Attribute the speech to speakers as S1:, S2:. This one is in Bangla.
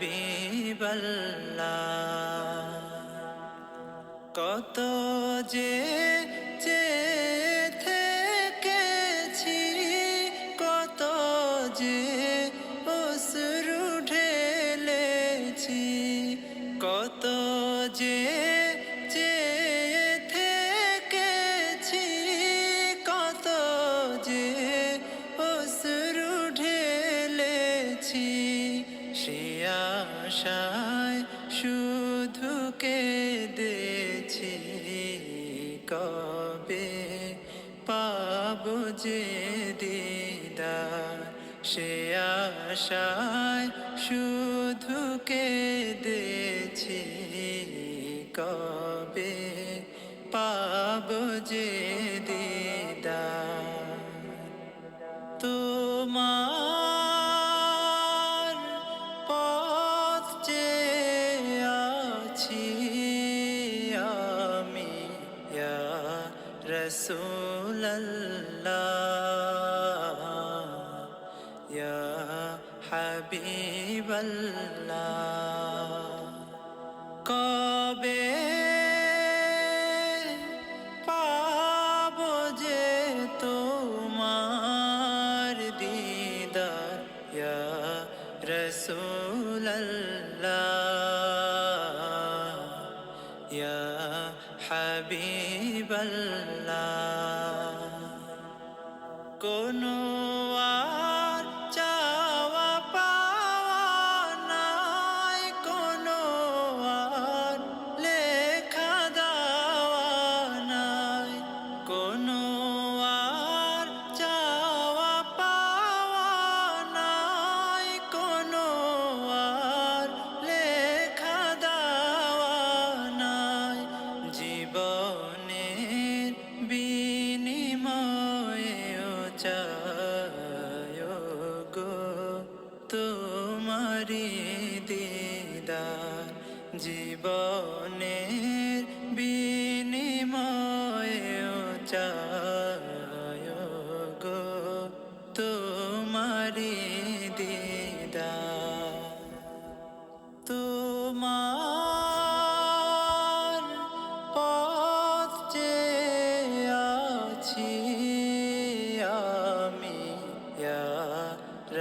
S1: হাবিবাল্লাহ। কত যে থেকেছি কত যে অশ্রু ঢেলেছি কত যে আশায় শুধু কেঁদেছি। কবে পাব যে দিদার সে আশায় শুধু কেঁদেছি। কবে পাব যে দিদার রসুল্লাহ ইয়া হাবিবাল্লাহ কবে পাব যে তোমার দিদার ইয়া রসুল্লাহ হাবিবাল্লাহ। কোনো চায় গো তোমারি দিদার জীবনের বিনিময়েও চায় গো তোমারি দিদার তোমার পথ চেয়ে আছি